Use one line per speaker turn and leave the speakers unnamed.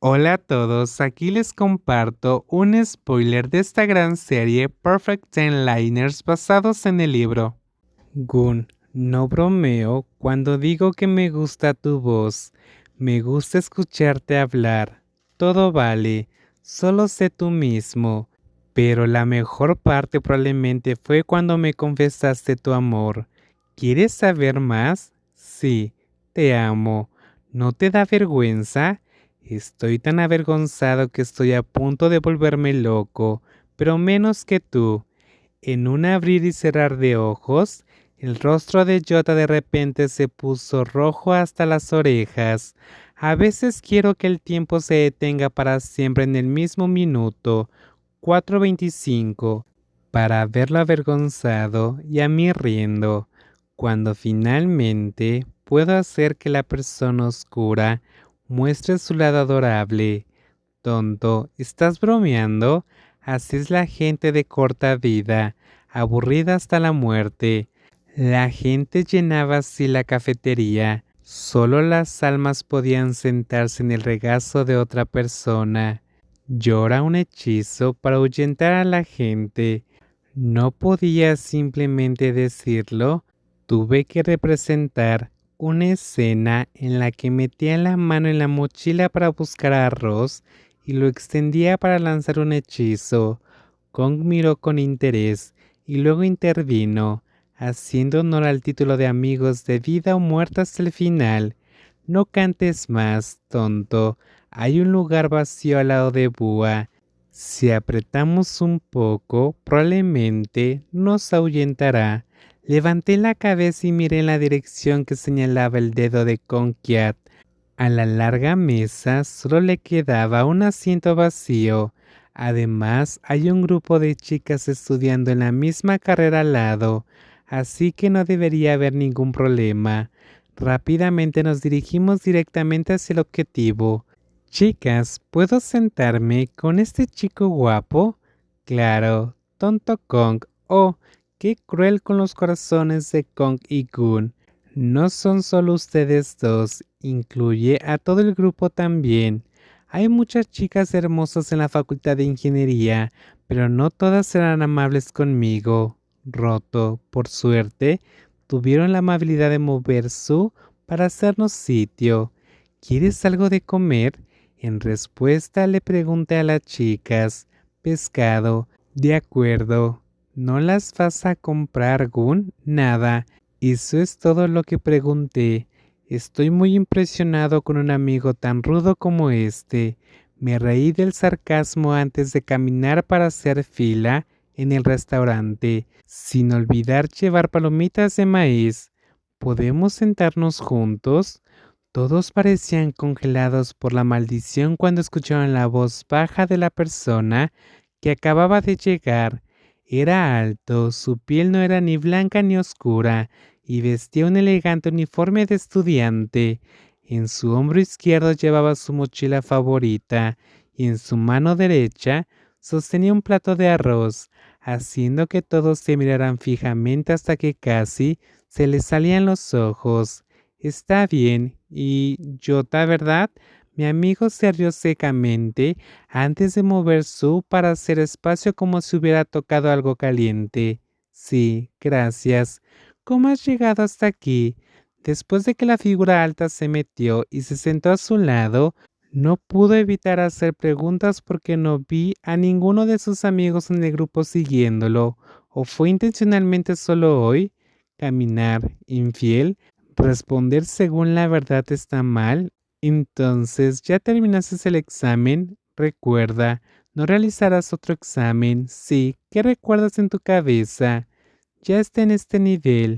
Hola a todos, aquí les comparto un spoiler de esta gran serie Perfect Ten Liners basados en el libro. Gun, no bromeo cuando digo que me gusta tu voz, me gusta escucharte hablar. Todo vale, solo sé tú mismo. Pero la mejor parte probablemente fue cuando me confesaste tu amor. ¿Quieres saber más? Sí, te amo. ¿No te da vergüenza? Estoy tan avergonzado que estoy a punto de volverme loco, pero menos que tú. En un abrir y cerrar de ojos, el rostro de Jota de repente se puso rojo hasta las orejas. A veces quiero que el tiempo se detenga para siempre en el mismo minuto, 4.25, para verlo avergonzado y a mí riendo, cuando finalmente puedo hacer que la persona oscura muestre su lado adorable. Tonto, ¿estás bromeando? Así es la gente de corta vida, aburrida hasta la muerte. La gente llenaba así la cafetería. Solo las almas podían sentarse en el regazo de otra persona. Llora un hechizo para ahuyentar a la gente. No podía simplemente decirlo. Tuve que representar una escena en la que metía la mano en la mochila para buscar arroz y lo extendía para lanzar un hechizo. Kong miró con interés y luego intervino, haciendo honor al título de amigos de vida o muerte hasta el final. No cantes más, tonto. Hay un lugar vacío al lado de Búa. Si apretamos un poco, probablemente nos ahuyentará. Levanté la cabeza y miré en la dirección que señalaba el dedo de Conquiat. A la larga mesa solo le quedaba un asiento vacío. Además, hay un grupo de chicas estudiando en la misma carrera al lado, así que no debería haber ningún problema. Rápidamente nos dirigimos directamente hacia el objetivo. Chicas, ¿puedo sentarme con este chico guapo? Claro, tonto Kong. Oh, Qué cruel con los corazones de Kong y Gun. No son solo ustedes dos, incluye a todo el grupo también. Hay muchas chicas hermosas en la facultad de ingeniería, pero no todas serán amables conmigo. Roto, por suerte, tuvieron la amabilidad de mover su para hacernos sitio. ¿Quieres algo de comer? En respuesta le pregunté a las chicas. Pescado. De acuerdo. ¿No las vas a comprar, Gun? Nada. Eso es todo lo que pregunté. Estoy muy impresionado con un amigo tan rudo como este. Me reí del sarcasmo antes de caminar para hacer fila en el restaurante, sin olvidar llevar palomitas de maíz. ¿Podemos sentarnos juntos? Todos parecían congelados por la maldición cuando escucharon la voz baja de la persona que acababa de llegar. Era alto, su piel no era ni blanca ni oscura, y vestía un elegante uniforme de estudiante. En su hombro izquierdo llevaba su mochila favorita, y en su mano derecha sostenía un plato de arroz, haciendo que todos se miraran fijamente hasta que casi se les salían los ojos. Está bien, y Jota, ¿verdad? Mi amigo se rió secamente antes de mover su para hacer espacio como si hubiera tocado algo caliente. Sí, gracias. ¿Cómo has llegado hasta aquí? Después de que la figura alta se metió y se sentó a su lado, no pudo evitar hacer preguntas porque no vi a ninguno de sus amigos en el grupo siguiéndolo. ¿O fue intencionalmente solo hoy? Caminar, infiel, responder según la verdad está mal entonces, ya terminaste el examen. Recuerda, no realizarás otro examen. Sí, ¿qué recuerdas en tu cabeza? Ya está en este nivel.